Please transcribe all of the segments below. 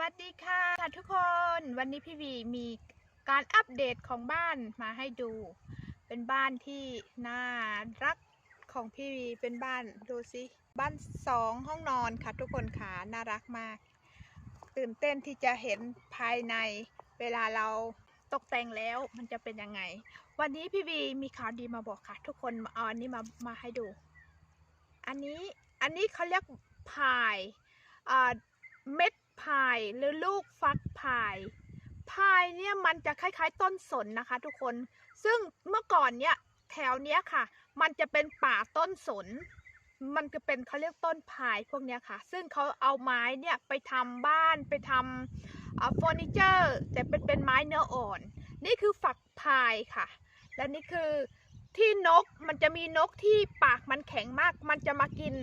วัสดีค่ะทุกคนวันนี้พี่วีมีการอัปเดตของบ้านมาให้ดู เป็นบ้านที่น่ารักของพี่วีเป็นบ้านดูสิบ้านสองห้องนอนค่ะทุกคนค่ะน่ารักมาก ตื่นเต้นที่จะเห็นภายในเวลาเราตกแต่งแล้วมันจะเป็นยังไง วันนี้พี่วีมีข่าวดีมาบอกค่ะ ทุกคนเอาอันนี้มามาให้ดู อันนี้อันนี้เขาเรียกพายเม็ด พายหรือลูกฟักพายพายเนี่ยมันจะคล้ายๆ ต้นสนนะคะ ทุกคน ซึ่งเมื่อก่อนเนี่ยแถวเนี้ยค่ะ มันจะเป็นป่าต้นสน มันจะเป็นเขาเรียกต้นพายพวกเนี้ยค่ะ ซึ่งเขาเอาไม้เนี่ยไปทำบ้านไปทำเฟอร์นิเจอร์แต่เป็นเป็นไม้เนื้ออ่อน นี่คือฝักพายค่ะ และนี่คือที่นกมันจะมีนกที่ปากมันแข็งมาก มันจะมากิน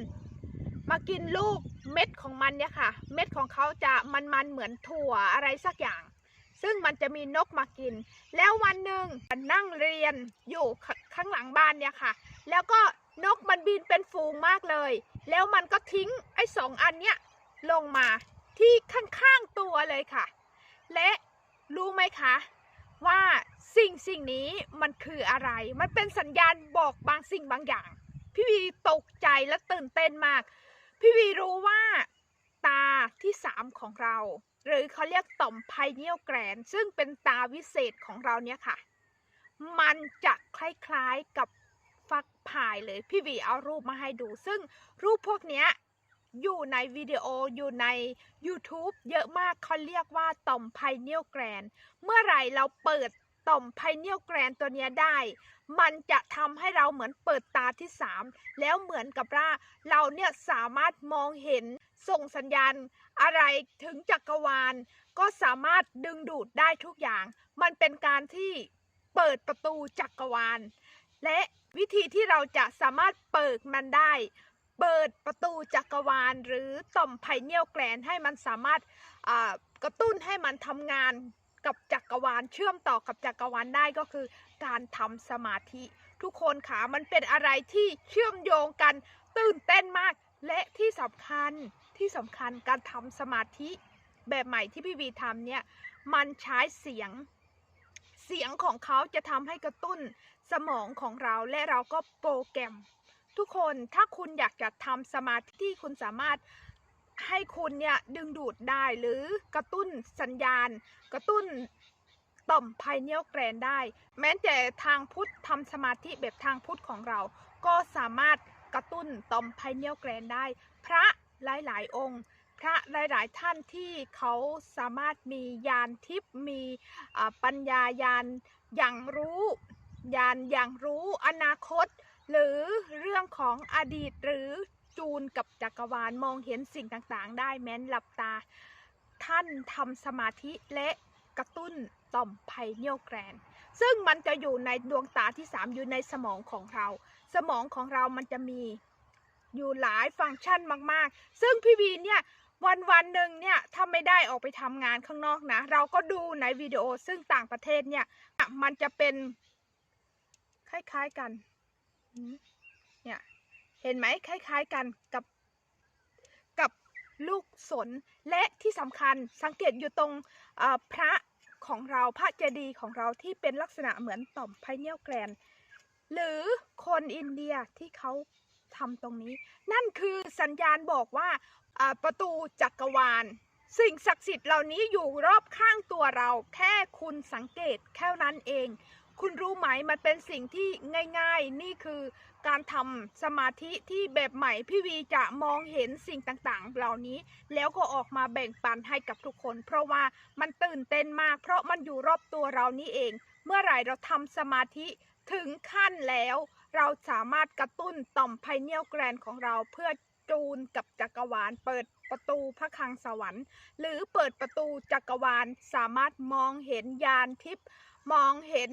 มากินลูก เม็ดของมันเนี่ยค่ะ เม็ดของเขาจะมันๆเหมือนถั่วอะไรสักอย่าง ซึ่งมันจะมีนกมากิน แล้ววันหนึ่งนั่งเรียนอยู่ข้างหลังบ้านเนี่ยค่ะ แล้วก็นกมันบินเป็นฝูงมากเลย แล้วมันก็ทิ้งไอ้สองอันเนี้ยลงมาที่ข้างๆตัวเลยค่ะ และรู้ไหมคะว่าสิ่งสิ่งนี้มันคืออะไร มันเป็นสัญญาณบอกบางสิ่งบางอย่าง พี่วีตกใจและตื่นเต้นมาก พี่วีรู้ว่าตาที่สามของเรา หรือเขาเรียกต่อมไพเนียลแกรน ซึ่งเป็นตาวิเศษของเราเนี่ยค่ะ มันจะคล้ายๆกับฟักพายเลย พี่วีเอารูปมาให้ดู ซึ่งรูปพวกเนี้ยอยู่ในวิดีโออยู่ใน YouTube เยอะมากเขาเรียกว่าต่อมไพเนียลแกรน เมื่อไหร่เราเปิด ต่อมไพเนียลแกรนตัวเนี้ยได้ มันจะทำให้เราเหมือนเปิดตาที่สามแล้วเหมือนกับว่าเราเนี่ยสามารถมองเห็นส่งสัญญาณอะไรถึงจักรวาล ก็สามารถดึงดูดได้ทุกอย่าง มันเป็นการที่เปิดประตูจักรวาล และวิธีที่เราจะสามารถเปิดมันได้ เปิดประตูจักรวาล หรือต่อมไพเนียลแกรนให้มันสามารถกระตุ้นให้มันทำงาน กับจักรวาลเชื่อมต่อกับจักรวาลได้ก็คือการทำสมาธิ ทุกคนค่ะมันเป็นอะไรที่เชื่อมโยงกันตื่นเต้นมาก และที่สำคัญที่สำคัญการทำสมาธิแบบใหม่ที่พี่วีทำเนี่ยมันใช้เสียงเสียงของเขาจะทำให้กระตุ้นสมองของเราและเราก็โปรแกรม ทุกคนถ้าคุณอยากจะทำสมาธิที่คุณสามารถ ให้คุณเนี่ยดึงดูดได้หรือกระตุ้นสัญญาณ กระตุ้นต่อมไพเนียลแกรนได้ แม้แต่ทางพุทธทำสมาธิแบบทางพุทธของเรา ก็สามารถกระตุ้นต่อมไพเนียลแกรนได้ พระหลาย ๆ องค์ พระหลาย ๆ ท่านที่เขาสามารถมียานทิพย์มีปัญญายานอย่างรู้ยานอย่างรู้อนาคต หรือเรื่องของอดีตหรือ จูนกับจักรวาลมองเห็นสิ่งต่างๆ ได้แม้นหลับตา ท่านทำสมาธิและกระตุ้นต่อมไพเนียลแกรน ซึ่งมันจะอยู่ในดวงตาที่ 3 อยู่ในสมองของเรา สมองของเรามันจะมีอยู่หลายฟังก์ชันมากๆ ซึ่งพี่วีเนี่ยวันวันหนึ่งเนี่ยถ้าไม่ได้ออกไปทำงานข้างนอกนะ เราก็ดูในวิดีโอซึ่งต่างประเทศเนี่ยมันจะเป็นคล้ายๆกันเนี่ย เห็นไหมคล้ายๆกันกับกับลูกสนและที่สำคัญสังเกตอยู่ตรงพระของเราพระเจดีย์ของเราที่เป็นลักษณะเหมือนต่อมไพเนียลแกรน หรือคนอินเดียที่เขาทำตรงนี้ นั่นคือสัญญาณบอกว่าอ่าประตูจักรวาล สิ่งศักดิ์สิทธิ์เหล่านี้อยู่รอบข้างตัวเรา แค่คุณสังเกตแค่นั้นเอง คุณรู้ไหมมันเป็นสิ่งที่ง่าย ๆ นี่คือการทำสมาธิที่แบบใหม่พี่วีจะมองเห็นสิ่งต่างๆ เหล่านี้ แล้วก็ออกมาแบ่งปันให้กับทุกคน เพราะว่ามันตื่นเต้นมาก เพราะมันอยู่รอบตัวเรานี่เอง เมื่อไหร่เราทำสมาธิถึงขั้นแล้ว เราสามารถกระตุ้นต่อมไพเนียลแกรนของเราเพื่อ จูนกับจักรวาล เปิดประตูพระคลังสวรรค์ หรือเปิดประตูจักรวาลสามารถมองเห็นยานทิพย์มองเห็น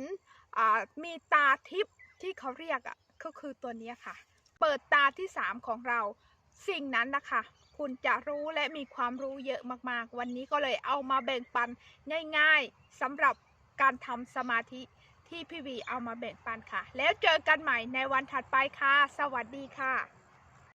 มีตาทิพย์ที่เขาเรียกอะก็คือตัวนี้ค่ะ เปิดตาที่สามของเราสิ่งนั้นนะคะ คุณจะรู้และมีความรู้เยอะมากๆ วันนี้ก็เลยเอามาแบ่งปันง่ายๆสำหรับการทำสมาธิที่พี่วีเอามาแบ่งปันค่ะ แล้วเจอกันใหม่ในวันถัดไปค่ะ สวัสดีค่ะ